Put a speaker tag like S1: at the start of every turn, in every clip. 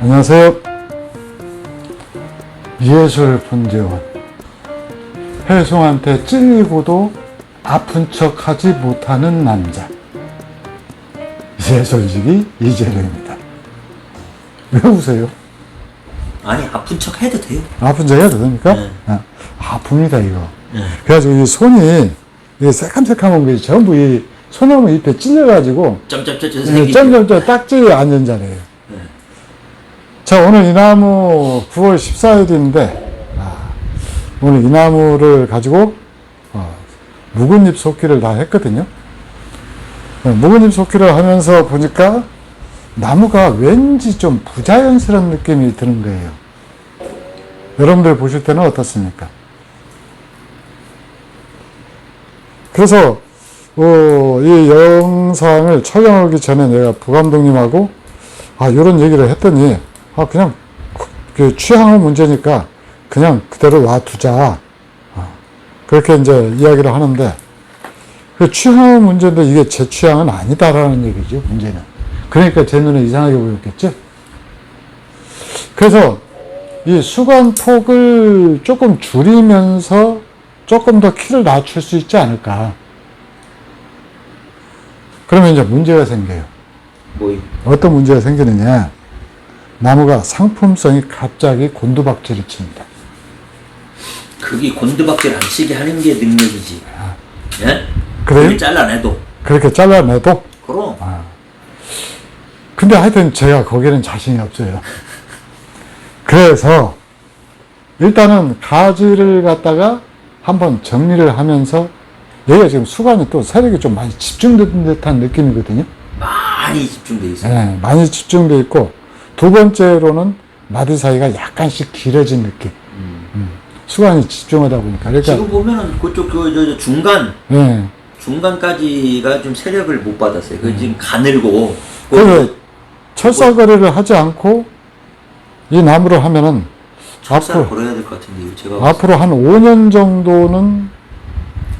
S1: 안녕하세요. 예술 분재원. 혜송한테 찔리고도 아픈 척 하지 못하는 남자. 예술직이 이재룡입니다. 왜 웃어요?
S2: 아니 아픈 척 해도 돼요.
S1: 아픈 척 해도 됩니까?
S2: 네.
S1: 아, 아픕니다, 이거.
S2: 네.
S1: 그래가지고 이 손이, 이 새kam새kam한 것이 전부 이 소나무 잎에 찔려가지고
S2: 점점점점
S1: 네,
S2: 생기죠.
S1: 점점점 딱지 앉은 자리예요. 자, 오늘 이 나무 9월 14일인데, 아, 오늘 이 나무를 가지고, 어, 묵은잎 속기를 다 했거든요. 어, 묵은잎 속기를 하면서 보니까 나무가 왠지 좀 부자연스러운 느낌이 드는 거예요. 여러분들 보실 때는 어떻습니까? 그래서 어, 이 영상을 촬영하기 전에 내가 부감독님하고 아 이런 얘기를 했더니 아 그냥 그 취향의 문제니까 그냥 그대로 놔두자. 아, 그렇게 이제 이야기를 하는데 그 취향의 문제인데 이게 제 취향은 아니다라는 얘기죠 문제는. 그러니까 제 눈에 이상하게 보였겠죠 그래서 이 수관 폭을 조금 줄이면서 조금 더 키를 낮출 수 있지 않을까. 그러면 이제 문제가 생겨요.
S2: 뭐
S1: 어떤 문제가 생기느냐. 나무가 상품성이 갑자기 곤두박질을 칩니다.
S2: 그게 곤두박질 안 치게 하는 게 능력이지. 예?
S1: 아. 그래요?
S2: 그걸 잘라내도.
S1: 그렇게 잘라내도.
S2: 그럼
S1: 근데 하여튼 제가 거기는 자신이 없어요. 그래서 일단은 가지를 갖다가 한번 정리를 하면서 여기가 지금 수관이 또 세력이 좀 많이 집중된 듯한 느낌이거든요.
S2: 많이 집중돼 있어. 요
S1: 네, 많이 집중돼 있고 두 번째로는 마디 사이가 약간씩 길어진 느낌. 음. 수관이 집중하다 보니까 그러니까
S2: 지금 보면은 그쪽 그 저, 저 중간
S1: 네.
S2: 중간까지가 좀 세력을 못 받았어요. 그 지금 가늘고.
S1: 그래서 철사거리를 하지 않고 이 나무를 하면은 앞으로
S2: 걸어야 될 것 같은데 제가
S1: 앞으로 한 5년 정도는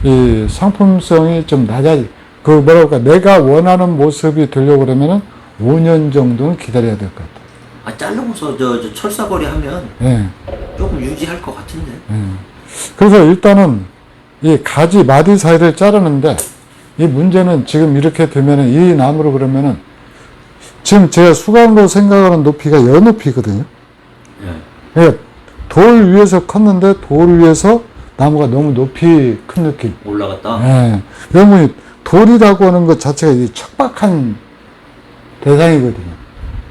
S1: 이 상품성이 좀 낮아지 그 뭐랄까 내가 원하는 모습이 되려고 그러면은 5년 정도는 기다려야 될 것 같아요.
S2: 아 자르고서 저, 저 철사거리 하면
S1: 예.
S2: 조금 유지할 것 같은데.
S1: 예. 그래서 일단은 이 가지 마디 사이를 자르는데 이 문제는 지금 이렇게 되면은 이 나무로 그러면은 지금 제가 수강으로 생각하는 높이가 여 높이거든요.
S2: 예.
S1: 그러니까 돌 위에서 컸는데 돌 위에서 나무가 너무 높이 큰 느낌.
S2: 올라갔다.
S1: 예. 그러면 이 돌이라고 하는 것 자체가 이 척박한 대상이거든요.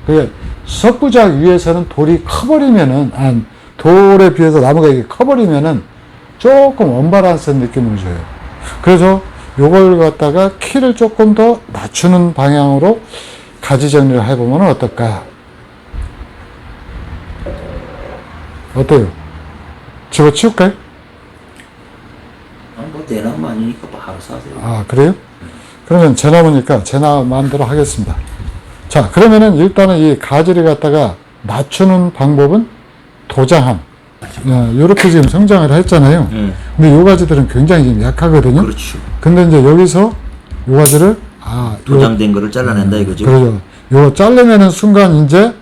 S1: 그게 석부작 위에서는 돌이 커버리면은, 아, 돌에 비해서 나무가 이게 커버리면은 조금 언밸런스한 느낌을 줘요. 그래서 요걸 갖다가 키를 조금 더 낮추는 방향으로 가지 정리를 해보면 어떨까? 어때요? 집어치울까요?
S2: 아, 뭐내 나무 아니니까 바로 사세요.
S1: 아, 그래요? 그러면 제 나무니까 제 나무 마음대로 하겠습니다. 자, 그러면은 일단은 이 가지를 갖다가 낮추는 방법은 도장함. 이렇게 지금 성장을 했잖아요.
S2: 예.
S1: 근데 요 가지들은 굉장히 지금 약하거든요.
S2: 그렇죠.
S1: 근데 이제 여기서 요 가지를, 아, 요,
S2: 도장된 거를 잘라낸다 이거죠.
S1: 그러죠. 요거 잘라내는 순간 이제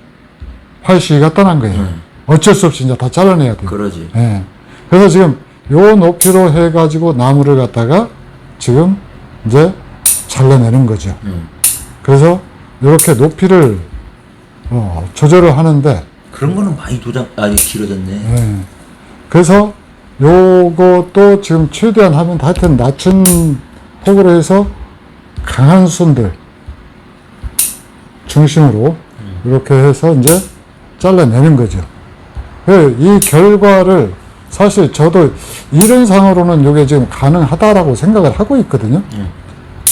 S1: 활시가 떠난 거예요. 어쩔 수 없이 이제 다 잘라내야 돼요.
S2: 그러지.
S1: 예. 그래서 지금 요 높이로 해가지고 나무를 갖다가 지금 이제 잘라내는 거죠.
S2: 음.
S1: 그래서 이렇게 높이를 어, 조절을 하는데,
S2: 그런 거는 많이 도장 아니 길어졌네.
S1: 예. 그래서 요것도 지금 최대한 하면 하여튼 낮춘 폭으로 해서 강한 순들 중심으로 이렇게 해서 이제 잘라내는 거죠. 그 이 결과를 사실 저도 이런 상으로는 이게 지금 가능하다라고 생각을 하고 있거든요.
S2: 음.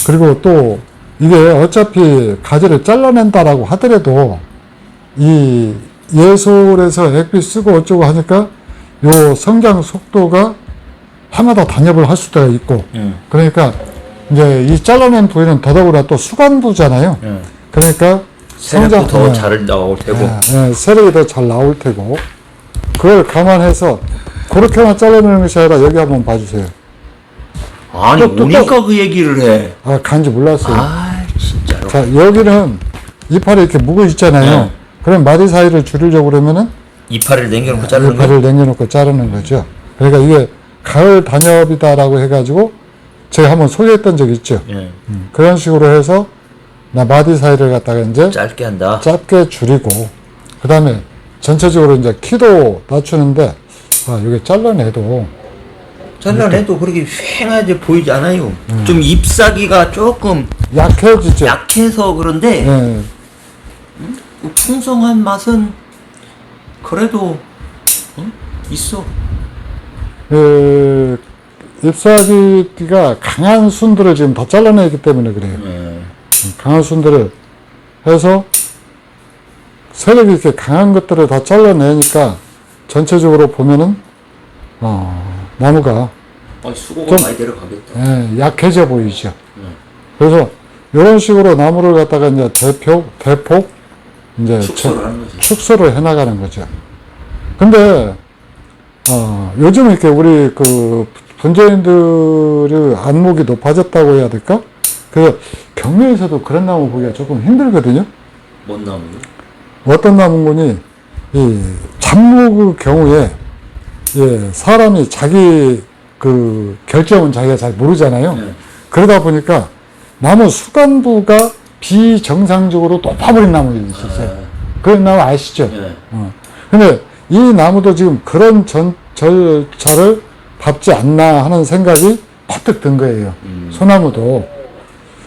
S1: 그리고 또 이게 어차피 가지를 잘라낸다라고 하더라도 이 예솔에서 액비 쓰고 어쩌고 하니까 요 성장 속도가 해마다 단협을 할 수가 있고
S2: 음.
S1: 그러니까 이제 이 잘라낸 부위는 더더구나 또 수관부잖아요.
S2: 음.
S1: 그러니까
S2: 세력도 더
S1: 예,
S2: 잘 나올 테고.
S1: 예, 예, 세력이 더 잘 나올 테고 그걸 감안해서 그렇게만 잘라내는 것이 아니라 여기 한번 봐주세요.
S2: 아니
S1: 또, 또,
S2: 오니까 그 얘기를 해.
S1: 아 간지 몰랐어요.
S2: 아 진짜로.
S1: 자 여기는 이파리 이렇게 묵어 있잖아요.
S2: 네.
S1: 그럼 마디 사이를 줄이려고 그러면은
S2: 이파리를 남겨놓고 자르는 거.
S1: 이파리를 남겨놓고 자르는 거죠. 그러니까 이게 가을 단엽이다라고 해가지고 제가 한번 소개했던 적 있죠.
S2: 예.
S1: 음, 그런 식으로 해서 나 마디 사이를 갖다가 이제
S2: 짧게 한다.
S1: 짧게 줄이고 그 다음에 전체적으로 이제 키도 낮추는데 아 이게 잘라내도
S2: 잘라내도 그렇게 휑하게 보이지 않아요.
S1: 음.
S2: 좀 잎사귀가 조금
S1: 약해지죠.
S2: 약해서 그런데
S1: 예,
S2: 그 풍성한 맛은 그래도 어? 있어.
S1: 그 잎사귀가 강한 순들을 지금 더 잘라내기 때문에 그래요.
S2: 예.
S1: 강한 순들을 해서 세력이 이렇게 강한 것들을 다 잘라내니까 전체적으로 보면은 어, 나무가
S2: 아, 수고가
S1: 좀-
S2: 많이 내려가겠다.
S1: 예, 약해져 보이죠.
S2: 음.
S1: 그래서 이런 식으로 나무를 갖다가 이제 대폭 대폭 이제
S2: 축소를.
S1: 축소를 해나가는 거죠. 근데 어, 요즘 이렇게 우리 그 분재인들의 안목이 높아졌다고 해야 될까? 그 경매에서도 그런 나무 보기가 조금 힘들거든요.
S2: 뭔 나무요?
S1: 어떤 나무군이 이 잡목의 경우에 예, 사람이 자기 그 결정은 자기가 잘 모르잖아요.
S2: 네.
S1: 그러다 보니까 나무 수간부가 비정상적으로 높아버린 나무들이 있었어요. 그런 나무 아시죠?
S2: 예.
S1: 어. 근데 이 나무도 지금 그런 전, 절차를 밟지 않나 하는 생각이 퍼뜩 든 거예요.
S2: 음.
S1: 소나무도.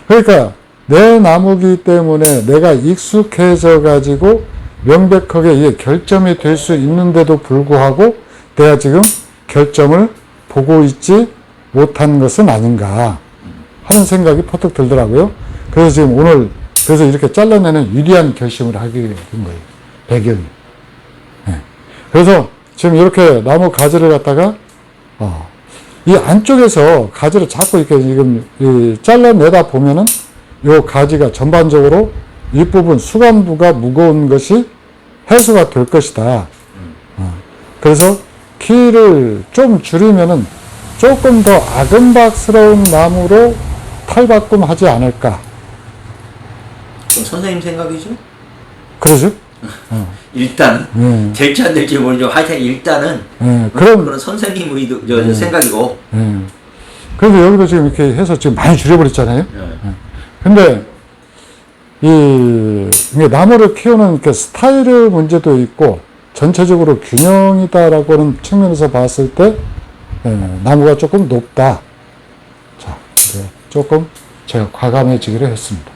S1: 그러니까 내 나무기 때문에 내가 익숙해져 가지고 명백하게 이게 결점이 될 수 있는데도 불구하고 내가 지금 결점을 보고 있지 못한 것은 아닌가 하는 생각이 퍼뜩 들더라고요. 그래서 지금 오늘 그래서 이렇게 잘라내는 유리한 결심을 하게 된 거예요. 배경이. 예. 그래서 지금 이렇게 나무 가지를 갖다가 어, 이 안쪽에서 가지를 자꾸 이렇게 지금 이 잘라내다 보면은 요 가지가 전반적으로 윗부분 수간부가 무거운 것이 해소가 될 것이다. 어, 그래서 키를 좀 줄이면은 조금 더 아금박스러운 나무로 탈바꿈하지 않을까.
S2: 그럼 선생님 생각이죠?
S1: 그러죠?
S2: 일단
S1: 예,
S2: 될지 안 될지 모르죠. 하여튼 일단은
S1: 예, 그런,
S2: 그런 선생님 의도 저, 저 생각이고.
S1: 예. 그래서 여기도 지금 이렇게 해서 지금 많이 줄여버렸잖아요.
S2: 예.
S1: 근데 이 나무를 키우는 그 스타일의 문제도 있고 전체적으로 균형이다라고 하는 측면에서 봤을 때 예, 나무가 조금 높다. 조금 제가 과감해지기로 했습니다.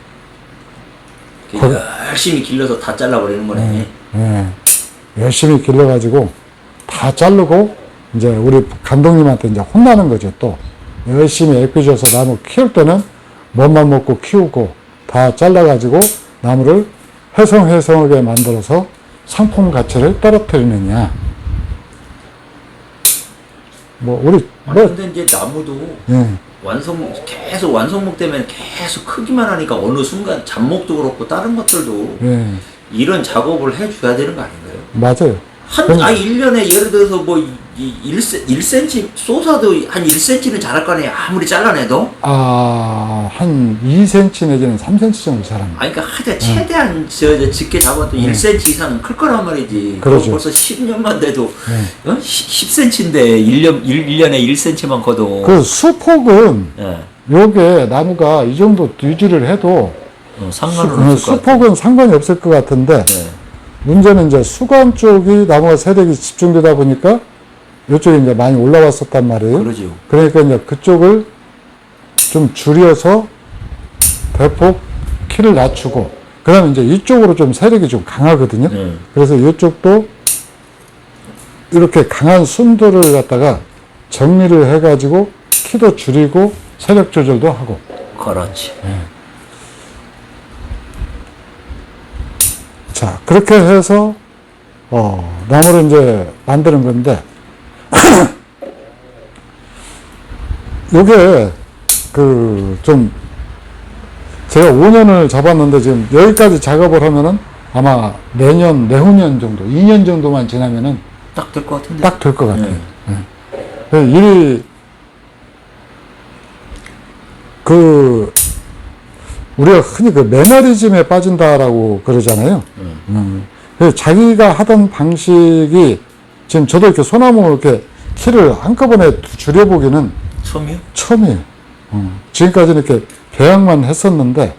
S2: 그 열심히 길러서 다 잘라버리는 거네.
S1: 예, 열심히 길러가지고 다 자르고 이제 우리 감독님한테 이제 혼나는 거죠. 또 열심히 애껴줘서 나무 키울 때는 멋만 먹고 키우고 다 잘라가지고 나무를 해성해성하게 만들어서 상품 가치를 떨어뜨리느냐. 뭐 우리
S2: 아니
S1: 뭐
S2: 근데 이제 나무도
S1: 예,
S2: 완성 계속 완성목 때문에 계속 크기만 하니까 어느 순간 잡목도 그렇고 다른 것들도
S1: 예,
S2: 이런 작업을 해줘야 되는 거 아닌가요?
S1: 맞아요.
S2: 한,
S1: 그럼-
S2: 아, 1년에 예를 들어서 뭐, 이, 1, 1cm, 쏘사도 한 1cm는 자랄 거 아니에요. 아무리 잘라내도.
S1: 아, 한 2cm 내지는 3cm 정도 자랍니다.
S2: 아니, 그러니까 하여튼 최대한 저, 저 짙게 잡아도 1cm 이상은 클 거란 말이지.
S1: 그러죠.
S2: 벌써 10년만 돼도,
S1: 네.
S2: 어? 10, 10cm인데, 1년, 1, 년에 1cm만 커도.
S1: 그 수폭은
S2: 예.
S1: 요게 나무가 이 정도 유지를 해도
S2: 어,
S1: 수,
S2: 상관은
S1: 어,
S2: 없을 것 같아요.
S1: 수폭은 상관이 없을 것 같은데
S2: 예.
S1: 문제는 이제 수감 쪽이 나무가 세력이 집중되다 보니까 이쪽에 이제 많이 올라왔었단 말이에요.
S2: 그러죠.
S1: 그러니까 이제 그쪽을 좀 줄여서 대폭 키를 낮추고 그다음에 이제 이쪽으로 좀 세력이 좀 강하거든요.
S2: 예.
S1: 그래서 이쪽도 이렇게 강한 순도를 갖다가 정리를 해가지고 키도 줄이고 세력 조절도 하고
S2: 그렇지.
S1: 자, 그렇게 해서, 어, 나무를 이제 만드는 건데, 요게, 그, 좀, 제가 5년을 잡았는데 지금 여기까지 작업을 하면은 아마 내년, 내후년 정도, 2년 정도만 지나면은
S2: 딱 될 것 같은데.
S1: 딱 될 것 같아요.
S2: 네.
S1: 예. 그 일이, 그, 우리가 흔히 그 매너리즘에 빠진다라고 그러잖아요. 음. 그 자기가 하던 방식이 지금 저도 이렇게 소나무 이렇게 키를 한꺼번에 줄여보기는
S2: 처음이요?
S1: 처음이에요. 어, 지금까지는 이렇게 배양만 했었는데,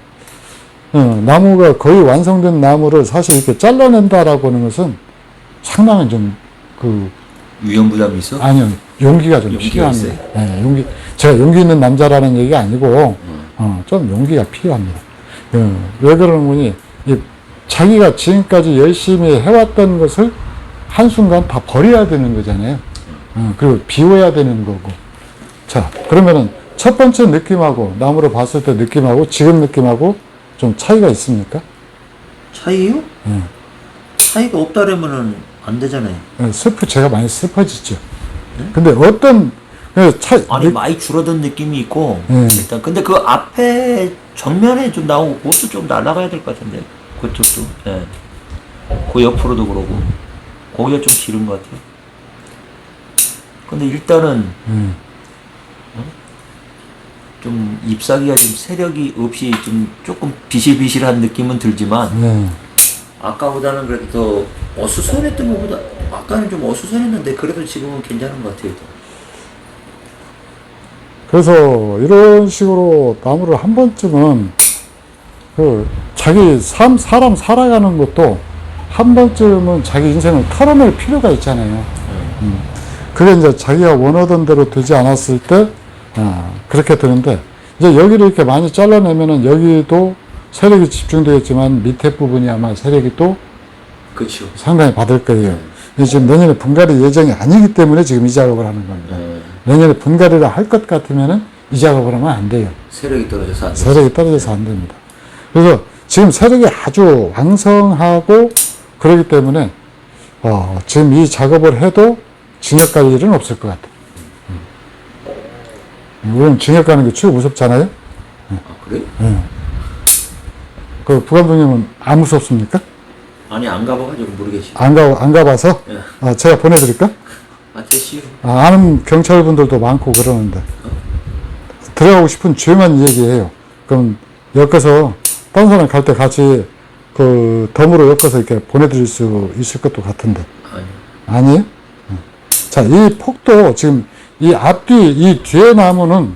S1: 어, 나무가 거의 완성된 나무를 사실 이렇게 잘라낸다라고 하는 것은 상당한 좀, 그,
S2: 위험 부담이 있어?
S1: 아니요, 용기가 좀
S2: 용기가
S1: 필요합니다.
S2: 있어요?
S1: 예, 용기, 제가 용기 있는 남자라는 얘기가 아니고,
S2: 음.
S1: 어, 좀 용기가 필요합니다. 어, 왜이 자기가 지금까지 열심히 해왔던 것을 한순간 다 버려야 되는 거잖아요. 어, 그리고 비워야 되는 거고. 자, 그러면은 첫 번째 느낌하고, 나무를 봤을 때 느낌하고, 지금 느낌하고 좀 차이가 있습니까?
S2: 차이요?
S1: 예.
S2: 차이가 없다라면은 안 되잖아요.
S1: 어, 슬프, 제가 많이 슬퍼지죠. 근데 어떤, 그 차,
S2: 아니
S1: 느-
S2: 많이 줄어든 느낌이 있고
S1: 음.
S2: 일단 근데 그 앞에 정면에 좀 나오고 그것도 좀 날아가야 될 것 같은데 그쪽도 예. 그 옆으로도 그러고 거기가 좀 길은 것 같아요. 근데 일단은
S1: 음,
S2: 좀 잎사귀가 좀 세력이 없이 좀 조금 비실비실한 느낌은 들지만
S1: 네.
S2: 아까보다는 그래도 더 어수선했던 것보다 아까는 좀 어수선했는데 그래도 지금은 괜찮은 것 같아요.
S1: 그래서 이런 식으로 나무를 한 번쯤은 그 자기 삶, 사람 살아가는 것도 한 번쯤은 자기 인생을 털어낼 필요가 있잖아요. 음. 그게 이제 자기가 원하던 대로 되지 않았을 때, 아, 그렇게 되는데, 이제 여기를 이렇게 많이 잘라내면은 여기도 세력이 집중되겠지만 밑에 부분이 아마 세력이 또
S2: 그렇죠.
S1: 상당히 받을 거예요. 근데 지금 내년에 분갈이 예정이 아니기 때문에 지금 이 작업을 하는 겁니다.
S2: 예.
S1: 내년에 분갈이를 할 것 같으면은 이 작업을 하면 안 돼요.
S2: 세력이 떨어져서 안 돼.
S1: 세력이 떨어져서 안 됩니다. 그래서 지금 세력이 아주 왕성하고 그러기 때문에 어, 지금 이 작업을 해도 징역 갈 일은 없을 것 같아요. 음. 물론 징역 가는 게 최고 무섭잖아요.
S2: 아 그래?
S1: 그 부감독님은 안 무섭습니까?
S2: 아니 안 가봐가지고 모르겠지.
S1: 안 가, 안 가봐서
S2: 예.
S1: 아, 제가 보내드릴까?
S2: 아.
S1: 아, 아는 경찰분들도 많고 그러는데 들어가고 싶은 죄만 얘기해요. 그럼 엮어서 딴 사람 갈 때 같이 그 덤으로 엮어서 이렇게 보내드릴 수 있을 것도 같은데
S2: 아니.
S1: 아니에요? 응. 자, 이 폭도 지금 이 앞뒤 이 뒤에 나무는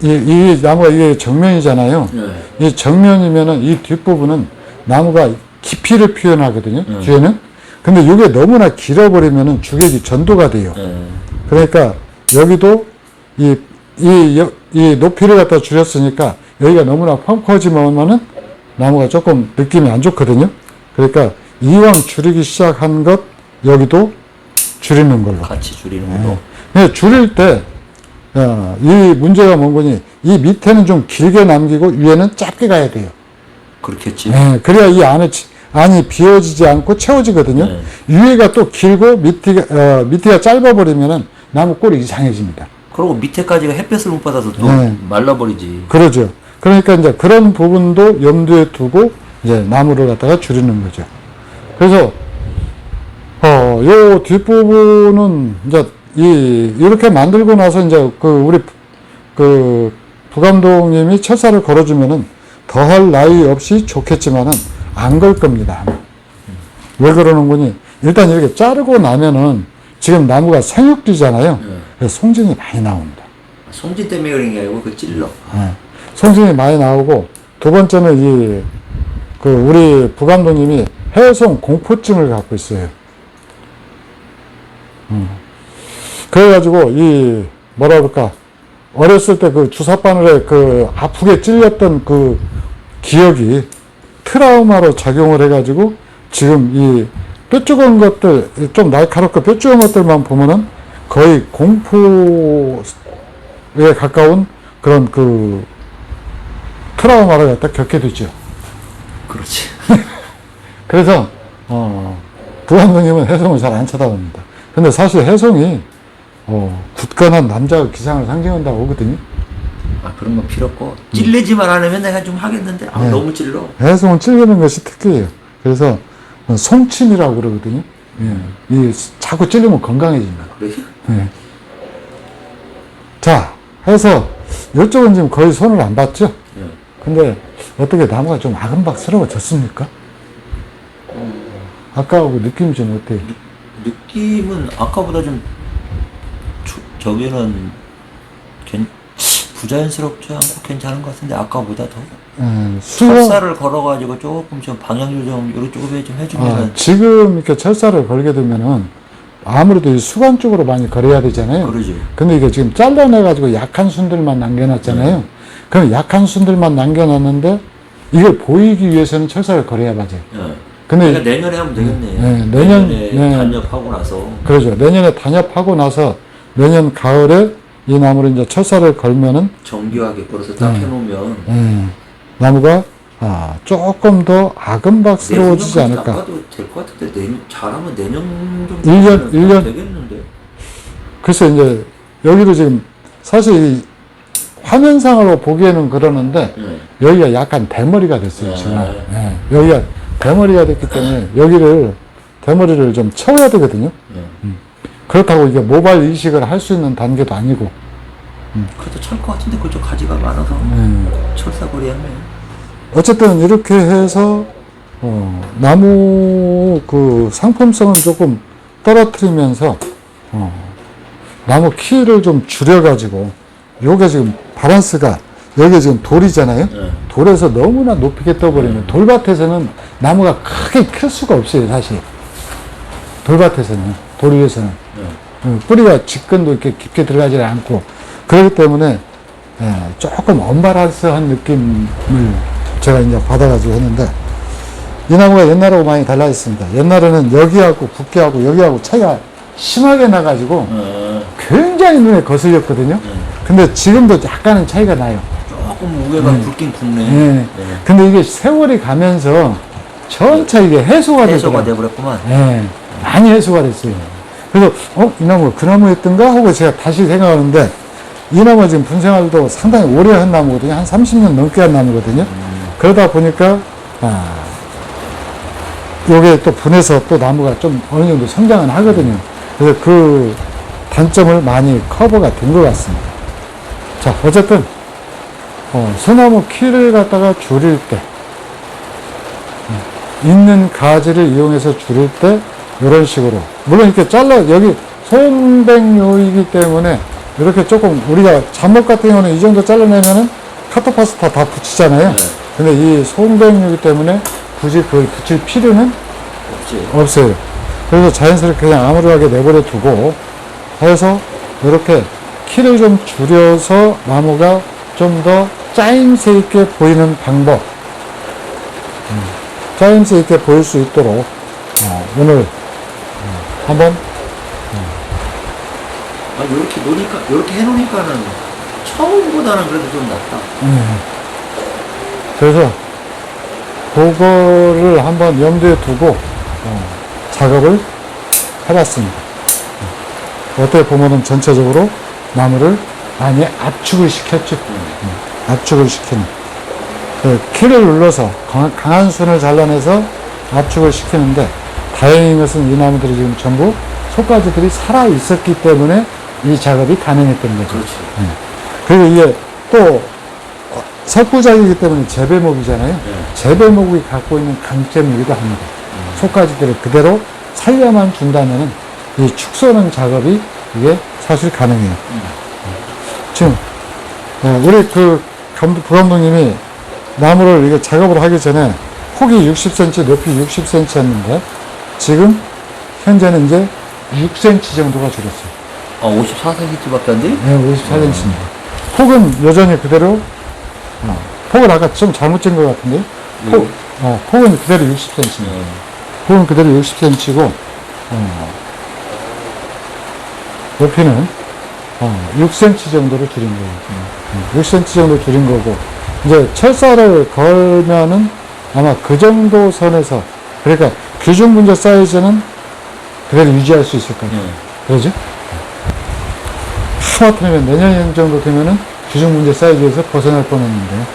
S1: 이, 이 나무가 이게 정면이잖아요.
S2: 네.
S1: 이 정면이면은 이 뒷부분은 나무가 깊이를 표현하거든요.
S2: 음.
S1: 뒤에는. 근데 이게 너무나 길어버리면은 주객이 전도가 돼요.
S2: 네.
S1: 그러니까 여기도 이, 이, 여- 이 높이를 갖다 줄였으니까 여기가 너무나 펑퍼지면은 나무가 조금 느낌이 안 좋거든요. 그러니까 이왕 줄이기 시작한 것 여기도 줄이는 걸로.
S2: 같이 줄이는 것도.
S1: 근데 줄일 때, 어, 이 문제가 뭔 거니, 이 밑에는 좀 길게 남기고 위에는 짧게 가야 돼요.
S2: 그렇겠지.
S1: 예, 그래야 이 안에 치- 안이 비어지지 않고 채워지거든요.
S2: 네.
S1: 위에가 또 길고 밑에가, 어, 밑에가 짧아버리면은 나무 꼴이 이상해집니다.
S2: 그리고 밑에까지가 햇볕을 못 받아서 또
S1: 네.
S2: 말라버리지.
S1: 그러죠. 그러니까 이제 그런 부분도 염두에 두고 이제 나무를 갖다가 줄이는 거죠. 그래서 어, 요 뒷부분은 이제 이 이렇게 만들고 나서 이제 그 우리 그 부감독님이 철사를 걸어주면은 더할 나위 없이 좋겠지만은 안 걸 겁니다. 왜 그러는 거니? 일단 이렇게 자르고 나면은 지금 나무가 생육지잖아요.
S2: 네.
S1: 그래서 송진이 많이 나옵니다.
S2: 송진 때문에 그런 게 아니고 그 찔러.
S1: 예. 송진이 많이 나오고 두 번째는 이 그 우리 부감독님이 해송 공포증을 갖고 있어요. 음. 그래가지고 이 뭐라 그럴까 어렸을 때 그 주사 바늘에 그 아프게 찔렸던 그 기억이 트라우마로 작용을 해가지고 지금 이 뾰족한 것들 좀 날카롭고 뾰족한 것들만 보면은 거의 공포에 가까운 그런 그 트라우마를 갖다 겪게 되죠.
S2: 그렇지.
S1: 그래서 어, 부감독님은 해송을 잘 안 쳐다봅니다. 근데 사실 해송이 어, 굳건한 남자의 기상을 상징한다고 하거든요.
S2: 아 그런 거 필요 없고 찔리지만 않으면 내가 좀 하겠는데 아
S1: 네.
S2: 너무 찔러.
S1: 해송은 찔리는 것이 특기예요. 그래서 어, 송침이라고 그러거든요. 예. 이 자꾸 찔리면 건강해집니다.
S2: 그래?
S1: 예. 자, 해서 이쪽은 지금 거의 손을 안 봤죠?
S2: 예.
S1: 근데 어떻게 나무가 좀 아금박스러워졌습니까? 아까하고 느낌이 좀 어때요?
S2: 느낌은 아까보다 좀 조- 저기는 괜, 부자연스럽지 않고 괜찮은 것 같은데 아까보다 더
S1: 예, 수가
S2: 철사를 걸어가지고 조금 좀 방향 조정 요런 쪽에 좀
S1: 아,
S2: 해주면은
S1: 지금 이렇게 철사를 걸게 되면은 아무래도 이 수간 쪽으로 많이 걸어야 되잖아요.
S2: 그러지.
S1: 근데 이게 지금 잘라내가지고 약한 순들만 남겨놨잖아요. 그럼 약한 순들만 남겨놨는데 이걸 보이기 위해서는 철사를 걸어야 맞아요.
S2: 예.
S1: 근데
S2: 그러니까 내년에 하면 되겠네.
S1: 네, 내년-
S2: 내년에
S1: 네.
S2: 단nhập 하고 나서
S1: 그러죠. 내년에 단엽하고 나서 내년 가을에 이 나무를 이제 철사를 걸면은
S2: 정교하게 걸어서 딱
S1: 네.
S2: 해놓으면
S1: 음, 나무가 아, 조금 더
S2: 아금박스러워지지
S1: 않을까.
S2: 나가도 될 것 같은데 내년 잘하면 내년 정도
S1: 일 년- 일 년?
S2: 되겠는데.
S1: 그래서 이제 여기도 지금 사실 이 화면상으로 보기에는 그러는데
S2: 네.
S1: 여기가 약간 대머리가 됐어요, 지금.
S2: 네.
S1: 예, 여기가 대머리가 됐기 때문에 여기를 대머리를 좀 채워야 되거든요.
S2: 네.
S1: 그렇다고 이게 모발 이식을 할 수 있는 단계도 아니고.
S2: 그래도 찰것 같은데 그쪽 가지가 많아서
S1: 음.
S2: 철사거리 하네.
S1: 어쨌든 이렇게 해서 어, 나무 그 상품성을 조금 떨어뜨리면서 어, 나무 키를 좀 줄여가지고 요게 지금 바란스가 여기 지금 돌이잖아요.
S2: 네.
S1: 돌에서 너무나 높이게 떠버리면 돌밭에서는 나무가 크게 클 수가 없어요, 사실. 돌밭에서는 돌 위에서는
S2: 네.
S1: 어, 뿌리가 직근도 이렇게 깊게 들어가지 않고 그렇기 때문에 예, 조금 언바란스한 느낌을 제가 이제 받아가지고 했는데 이 나무가 옛날하고 많이 달라 있습니다. 옛날에는 여기하고 붓기하고 여기하고 차이가 심하게 나가지고
S2: 어,
S1: 굉장히 눈에 거슬렸거든요.
S2: 네.
S1: 근데 지금도 약간은 차이가 나요.
S2: 조금 우회가 굵긴 굵네.
S1: 예.
S2: 네.
S1: 근데 이게 세월이 가면서 점차 이게 해소가
S2: 해소가
S1: 되더라고요.
S2: 돼버렸구만.
S1: 예, 많이 해소가 됐어요. 그래서, 어, 이 나무가 그 나무였던가? 하고 제가 다시 생각하는데, 이 나무가 지금 분생활도 상당히 오래 한 나무거든요. 한 30년 넘게 한 나무거든요. 그러다 보니까, 아, 요게 또 분해서 또 나무가 좀 어느 정도 성장은 하거든요. 그래서 그 단점을 많이 커버가 된 것 같습니다. 자, 어쨌든, 어, 소나무 키를 갖다가 줄일 때, 있는 가지를 이용해서 줄일 때 이런 식으로 물론 이렇게 잘라 여기 소음백료이기 때문에 이렇게 조금 우리가 잡목 같은 경우는 이 정도 잘라내면은 카토파스타 다 붙이잖아요.
S2: 네.
S1: 근데 이 소음백료이기 때문에 굳이 그걸 붙일 필요는
S2: 없지.
S1: 없어요. 그래서 자연스럽게 그냥 아무렇게 내버려 두고 해서 이렇게 키를 좀 줄여서 나무가 좀 더 짜임새 있게 보이는 방법. 음, 짜임새 있게 보일 수 있도록 어, 오늘 음, 한번
S2: 아, 요렇게 놓으니까, 요렇게 해놓으니까는 처음보다는 그래도 좀 낫다.
S1: 그래서 그거를 한번 염두에 두고 어, 작업을 해봤습니다. 음. 어떻게 보면은 전체적으로 나무를 많이 압축을 시켰죠. 음, 압축을 시키는. 그 키를 눌러서 강한, 강한 순을 잘라내서 압축을 시키는데 다행인 것은 이 나무들이 지금 전부 속가지들이 살아 있었기 때문에 이 작업이 가능했던 거죠.
S2: 그렇지.
S1: 그리고 이게 또 어, 석구작이기 때문에 재배목이잖아요.
S2: 네.
S1: 재배목이 갖고 있는 강점이기도 합니다. 속가지들을 그대로 살려만 준다면은 이 축소는 작업이 이게 사실 가능해요. 지금 어, 우리 그 감독, 부감독님이 나무를 이게 작업을 하기 전에 폭이 60cm, 높이 60cm였는데 지금 현재는 이제 6cm 정도가 줄었어요.
S2: 아, 54cm밖에 안 돼?
S1: 네, 54cm입니다. 폭은 여전히 그대로, 어, 폭을 아까 좀 잘못 잰 것 같은데, 폭, 어, 폭은 그대로 60cm입니다.
S2: 네.
S1: 폭은 그대로 60cm고, 어, 높이는, 어, 6cm 정도로 줄인 거예요. 음, 6cm 정도 줄인 거고, 이제 철사를 걸면은 아마 그 정도 선에서, 그러니까 기준 분자 사이즈는 그대로 유지할 수 있을 거예요.
S2: 네.
S1: 그러죠? 하마터면 내년 정도 되면은 규정 문제 사이즈에서 벗어날 뻔했는데.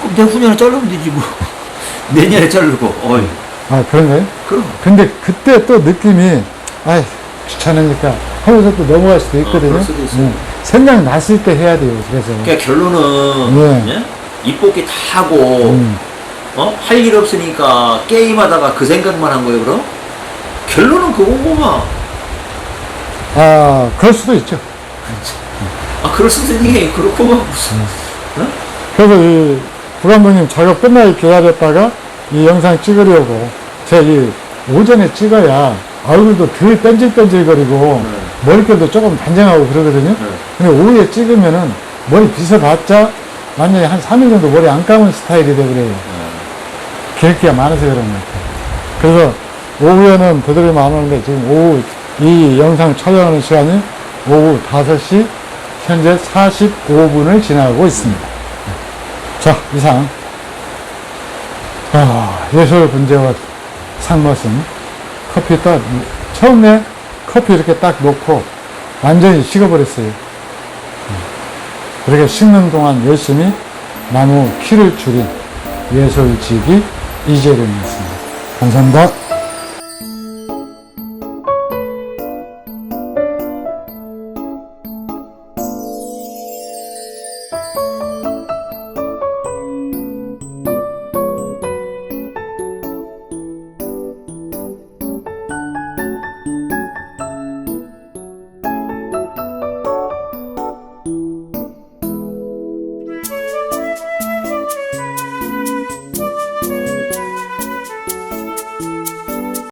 S2: 그럼 내후년에 자르면 되지, 뭐. 내년에 자르고, 어이.
S1: 아, 그런가요?
S2: 그럼.
S1: 근데 그때 또 느낌이, 아이, 귀찮으니까 하면서 또 넘어갈 수도 있거든요.
S2: 그럴 수도 있어요.
S1: 네. 생각 났을 때 해야 돼요. 그래서.
S2: 그러니까 결론은,
S1: 네.
S2: 예? 이뽑기 다 하고,
S1: 음.
S2: 어? 할 일 없으니까 게임하다가 그 생각만 한 거예요, 그럼? 결론은 그거구만.
S1: 아, 그럴 수도 있죠.
S2: 아, 그럴 수도 있네. 그렇구만. 무슨.
S1: 그래서 이 부감독님 작업 끝나기 기다렸다가 이 영상 찍으려고 제가 이 오전에 찍어야 얼굴도 덜 뺀질뺀질거리고 머릿결도 조금 단정하고 그러거든요. 근데 오후에 찍으면은 머리 빗어봤자 완전히 한 3일 정도 머리 안 감은 스타일이 되그래요 기름기가 많아서 그런 것 같아요. 그래서 오후에는 되도록이면 안 오는데 지금 오후 이 영상 촬영하는 시간이 오후 5시 현재 45분을 지나고 있습니다. 자, 이상. 아, 예술 분재와 상맛은 커피 딱, 처음에 커피 이렇게 딱 놓고 완전히 식어버렸어요. 그렇게 식는 동안 열심히 나무 키를 줄인 예술지기 이재룡이었습니다. 감사합니다.